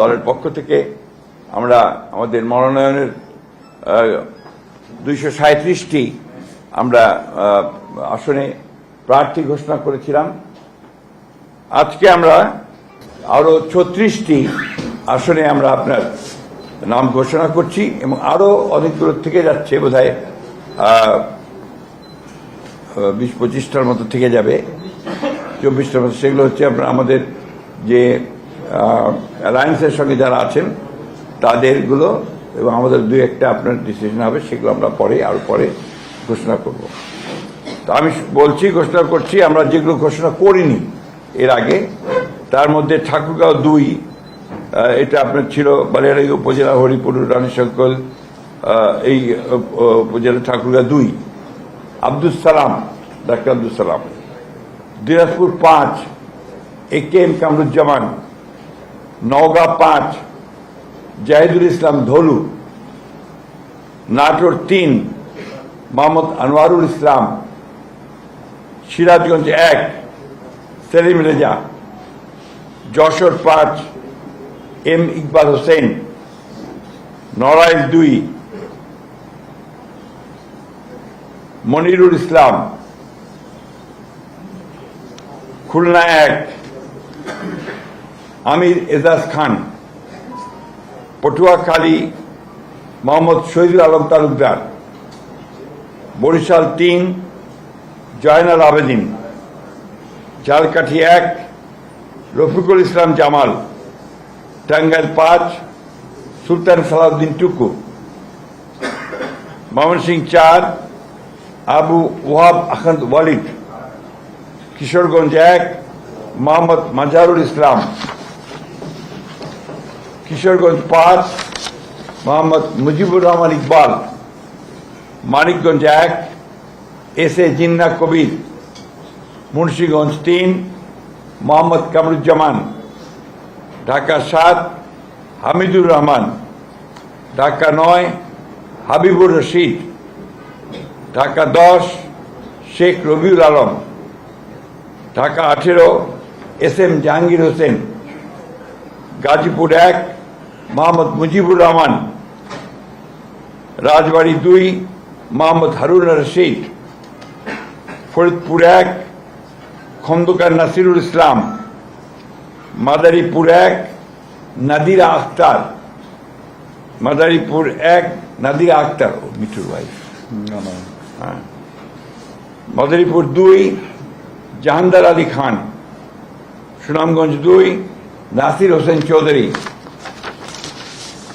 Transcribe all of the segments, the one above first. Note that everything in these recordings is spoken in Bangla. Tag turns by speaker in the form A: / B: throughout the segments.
A: দলের পক্ষ থেকে আমরা আমাদের মনোনয়নের দুইশো সাঁত্রিশটি আমরা আসনে প্রার্থী ঘোষণা করেছিলাম। আজকে আমরা আরও ছত্রিশটি আসনে আমরা আপনার নাম ঘোষণা করছি এবং আরও অনেকগুলো থেকে যাচ্ছে বোধ হয় বিশ পঁচিশটার মতো থেকে যাবে, চব্বিশটার মতো। সেগুলো হচ্ছে আপনার আমাদের যে অ্যালায়েন্সের সঙ্গে যারা আছেন, তাদেরগুলো এবং আমাদের দুই একটা আপনার ডিসিশন হবে, সেগুলো আমরা পরে আরও পরে ঘোষণা করব। তো আমি বলছি, ঘোষণা করছি, আমরা যেগুলো ঘোষণা করিনি এর আগে, তার মধ্যে ঠাকুরগাঁও দুই এটা আপনার ছিল বালিয়াড়ি উপজেলা, হরিপুর রানী শঙ্কল এই উপজেলা ঠাকুরগাঁও দুই। আব্দুল সালাম, ডাক্তার আব্দুল সালাম। দিনাজপুর পাঁচ, A K M Kamruzzaman Naogaon পাঁচ, জাহিদুল ইসলাম ধলু, নাটোর তিন, মোহাম্মদ আনোয়ারুল ইসলাম, সিরাজগঞ্জ এক, সেলিম রেজা। যশোর পাঁচ, এম ইকবাল হোসেন। নড়াইল দুই, মনিরুল ইসলাম। খুলনা এক আমির এজাজ খান, পটুয়াখালী মোহাম্মদ শহীদুল আলম তালুকদার, বরিশাল তিন, জয়নাল আবেদিন, ঝালকাঠি এক, রফিকুল ইসলাম জামাল, টাঙ্গাইল পাঁচ, সুলতান সালাউদ্দিন টুকু, ময়মনসিংহ চার, আবু ওয়াব আহমদ ওয়ালিদ, কিশোরগঞ্জ এক, মোহাম্মদ মাজারুল ইসলাম। কিশোরগঞ্জ পাঁচ, মোহাম্মদ মুজিবুর রহমান ইকবাল, মানিকগঞ্জ এক, এস এ জিন্না কবির, মুন্সীগঞ্জ তিন, মোহাম্মদ কামরুজ্জামান, ঢাকা সাত, হামিদুর রহমান, ঢাকা নয়, হাবিবুর রশিদ, ঢাকা দশ, শেখ রবিউল আলম, ঢাকা আঠেরো, এস এম জাহাঙ্গীর হোসেন, গাজীপুর এক মোহাম্মদ মুজিবুর রহমান রাজবাড়ী দুই মোহাম্মদ হারুন রশিদ ফরিদপুর এক খন্দকার নাসিরুল ইসলাম মাদারীপুর এক নাদিরা আক্তার মাদারীপুর এক নাদিরা আক্তার ও মিঠুর ওয়াইফ হ্যাঁ। মাদারীপুর দুই জাহানদার আলী খান সুনামগঞ্জ দুই নাসির হোসেন চৌধুরী।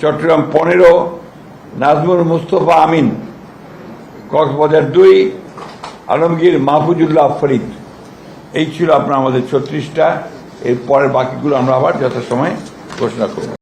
A: চট্টগ্রাম পনেরো, নাজমুল মুস্তফা আমিন, কক্সবাজার দুই, আলমগীর মাহফুজুল্লাহ ফরিদ। এই ছিল আপনার আমাদের ছত্রিশটা। এর পরের বাকিগুলো আমরা আবার যথাসময়ে ঘোষণা করব।